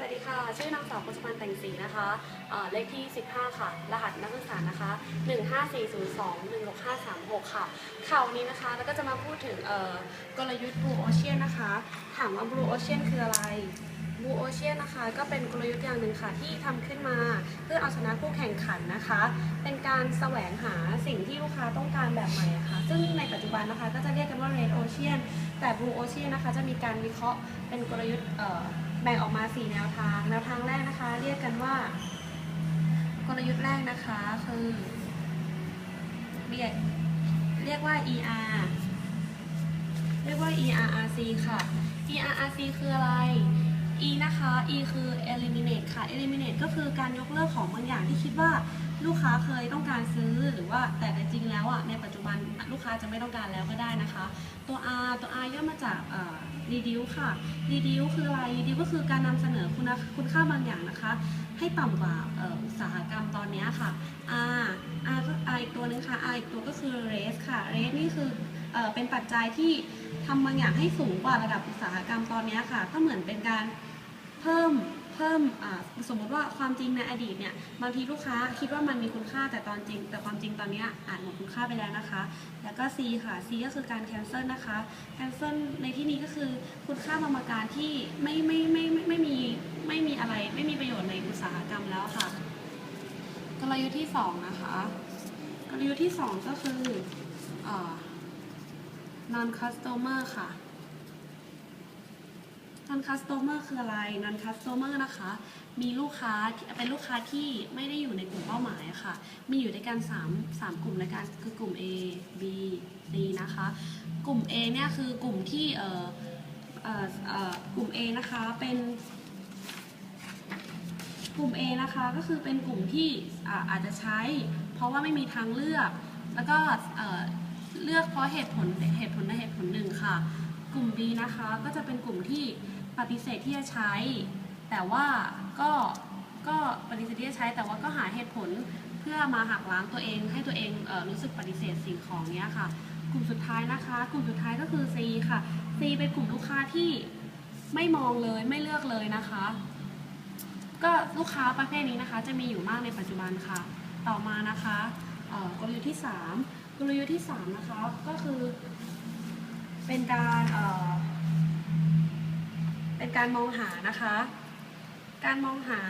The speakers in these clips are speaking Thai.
สวัสดีค่ะ ชื่อนางสาวกุชมันธ์แต่งศรีนะคะเเลขที่ 15 ค่ะ รหัสนักศึกษานะคะ 15402 16536 ค่ะ ข่าวนี้นะคะ แล้วก็จะมาพูดถึงกลยุทธ์ Blue Ocean นะคะ ถามว่า Blue Ocean คืออะไร Blue Ocean นะคะก็เป็นกลยุทธ์อย่างหนึ่งค่ะ ที่ทำขึ้นมาเพื่อเอาชนะคู่แข่งขันนะคะ เป็นการแสวงหาสิ่งที่ลูกค้าต้องการแบบใหม่ะค่ะ ซึ่งในปัจจุบันนะคะก็จะเรียกกันว่า Red Ocean แต่ Blue Ocean นะคะจะมีการวิเคราะห์เป็นกลยุทธ์ แบ่งออกมา 4 แนวทาง แนวทางแรกนะคะ เรียกกันว่า กลยุทธ์แรกนะคะคือ เรียกเรียกว่า ER เรียกว่า ERRC ค่ะ ERRC คืออะไร E นะคะ E คือ eliminate ค่ะ eliminate ก็คือการยกเลิกของบางอย่างที่คิดว่าลูกค้าเคยต้องการซื้อหรือว่าแต่จริงแล้วอะในปัจจุบันลูกค้าจะไม่ต้องการแล้วก็ได้นะคะ ตัว R ตัว R ย่อมาจาก reduce ค่ะ reduce คืออะไร reduce ก็คือการนำเสนอคุณคุณค่าบางอย่างนะคะ ให้ต่ำกว่าอุตสาหกรรมตอนนี้ค่ะ R R ก็ R อีกตัวนึงค่ะ R อีกตัวก็คือ raise ค่ะ raise นี่คือ เป็นปัจจัยที่ทำบางอย่างให้สูงกว่าระดับอุตสาหกรรมตอนนี้ค่ะ ก็เหมือนเป็นการเพิ่มเพิ่มสมมติว่าความจริงในอดีตเนี่ยบางทีลูกค้าคิดว่ามันมีคุณค่าแต่ตอนจริง แต่ความจริงตอนนี้อาจหมดคุณค่าไปแล้วนะคะ แล้วก็ C ค่ะ C ก็คือการ cancel นะคะ cancel ในที่นี้ก็คือคุณค่าบางประการที่ไม่ไม่ไม่ไม่ไม่มีไม่มีอะไรไม่มีประโยชน์ในอุตสาหกรรมแล้วค่ะ กลยุทธ์ที่สองนะคะ กลยุทธ์ที่สองก็คืออ non customer ค่ะ non customer คืออะไร non customer นะคะ มีลูกค้าเป็นลูกค้าที่ไม่ได้อยู่ในกลุ่มเป้าหมายค่ะ มีอยู่ด้วยกัน3 3กลุ่มในการคือกลุ่ม A B C นะคะ กลุ่ม A เนี่ยคือกลุ่มที่เอ่อเอ่อเอ่อกลุ่ม A นะคะเป็นกลุ่ม A นะคะก็คือเป็นกลุ่มที่อาอาจจะใช้ เพราะว่าไม่มีทางเลือก แล้วก็ เลือกเพราะเหตุผลเหตุผลใดเหตุผลหนึ่งค่ะ กลุ่ม B นะคะก็จะเป็นกลุ่มที่ปฏิเสธที่จะใช้ แต่ว่าก็ก็ปฏิเสธที่จะใช้ แต่ว่าก็หาเหตุผลเพื่อมาหักล้างตัวเอง ให้ตัวเองเออรู้สึกปฏิเสธสิ่งของเนี้ยค่ะ กลุ่มสุดท้ายนะคะ กลุ่มสุดท้ายก็คือ C ค่ะ C เป็นกลุ่มลูกค้าที่ไม่มองเลยไม่เลือกเลยนะคะ ก็ลูกค้าประเภทนี้นะคะ จะมีอยู่มากในปัจจุบันค่ะ ต่อมานะคะกลยุทธ์ที่ 3 กลยุทธ์ที่3นะคะก็คือเป็นการเอ่อเป็นการมองหานะคะ การมองหา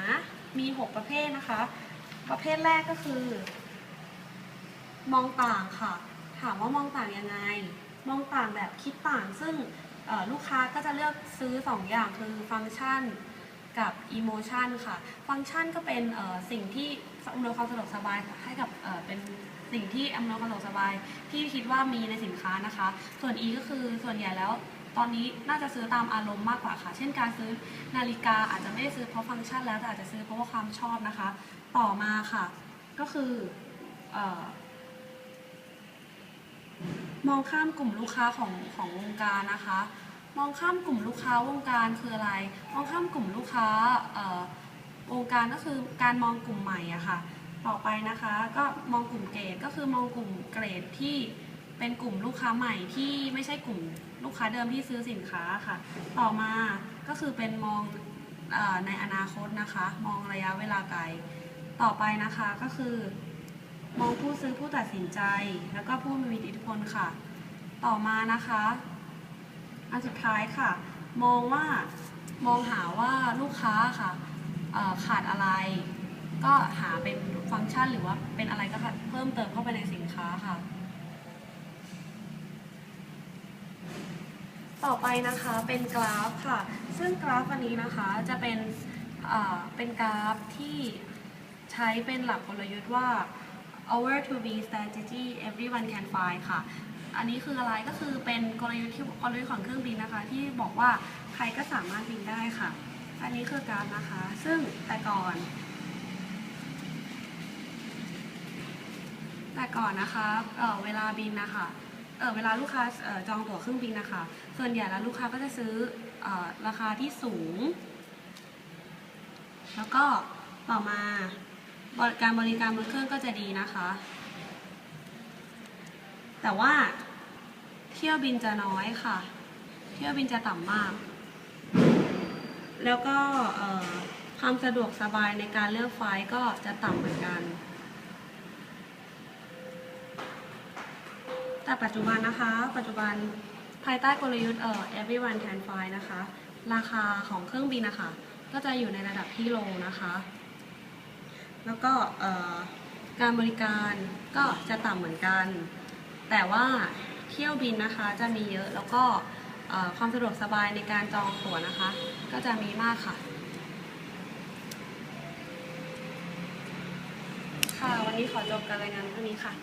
มี 6 ประเภทนะคะ ประเภทแรกก็คือ มองต่างค่ะ ถามว่ามองต่างยังไง มองต่างแบบคิดต่าง ซึ่งลูกค้าก็จะเลือกซื้อ 2 อย่างคือฟังก์ชันกับ emotion ค่ะ ฟังก์ชันก็เป็นสิ่งที่อำนวยความสะดวกสบายค่ะให้กับเเป็น สิ่งที่อำนวยความสะดวกสบายที่คิดว่ามีในสินค้านะคะ ส่วน e ก็คือส่วนใหญ่แล้วตอนนี้น่าจะซื้อตามอารมณ์มากกว่าค่ะ เช่นการซื้อนาฬิกาอาจจะไม่ได้ซื้อเพราะฟังก์ชันแล้วแต่อาจจะซื้อเพราะว่าความชอบนะคะ ต่อมาค่ะ ก็คืออมองข้ามกลุ่มลูกค้าของของวงการนะคะ มองข้ามกลุ่มลูกค้าวงการคืออะไร มองข้ามกลุ่มลูกค้าวงการก็คือการมองกลุ่มใหม่อะค่ะ ต่อไปนะคะก็มองกลุ่มเกรดก็คือมองกลุ่มเกรดที่เป็นกลุ่มลูกค้าใหม่ที่ไม่ใช่กลุ่มลูกค้าเดิมที่ซื้อสินค้าค่ะ ต่อมาก็คือเป็นมองอในอนาคตนะคะ มองระยะเวลาไกล ต่อไปนะคะก็คือ มองผู้ซื้อผู้ตัดสินใจ แล้วก็ผู้มีอิทธิพลค่ะ ต่อมานะคะอันสุดท้ายค่ะ มองว่ามองหาว่าลูกค้าค่ะขาดอะไร ก็หาเป็นฟังก์ชันหรือว่าเป็นอะไรก็ค่ะเพิ่มเติมเข้าไปในสินค้าค่ะ ต่อไปนะคะเป็นกราฟค่ะ ซึ่งกราฟอันนี้นะคะจะเป็นเป็นกราฟที่ใช้เป็นหลักกลยุทธ์ว่า our to be strategy everyone can fly ค่ะ อันนี้คืออะไรก็คือเป็นกลยุทธ์ที่กลยุทธ์ของเครื่องบินนะคะ ที่บอกว่าใครก็สามารถบินได้ค่ะ อันนี้คือกราฟนะคะ ซึ่งแต่ก่อน แต่ก่อนนะคะเอ่อเวลาบินนะคะเออเวลาลูกค้าเอ่อจองตั๋วเครื่องบินนะคะ ส่วนใหญ่แล้วลูกค้าก็จะซื้อเออราคาที่สูง แล้วก็ต่อมาบริการบริการบนเครื่องก็จะดีนะคะ แต่ว่าเที่ยวบินจะน้อยค่ะ เที่ยวบินจะต่ำมาก แล้วก็ความสะดวกสบายในการเลือกไฟล์ก็จะต่ำเหมือนกัน แต่ปัจจุบันนะคะ ปัจจุบันภายใต้กลยุทธ์เอ่อ everyone can fly นะคะ ราคาของเครื่องบินนะคะก็จะอยู่ในระดับที่โลนะคะ แล้วก็เอ่อการบริการก็จะต่ำเหมือนกัน แต่ว่าเที่ยวบินนะคะจะมีเยอะแล้วก็ความสะดวกสบายในการจองตั๋วนะคะ ก็จะมีมากค่ะ ค่ะ วันนี้ขอจบการรายงานเท่านี้ค่ะ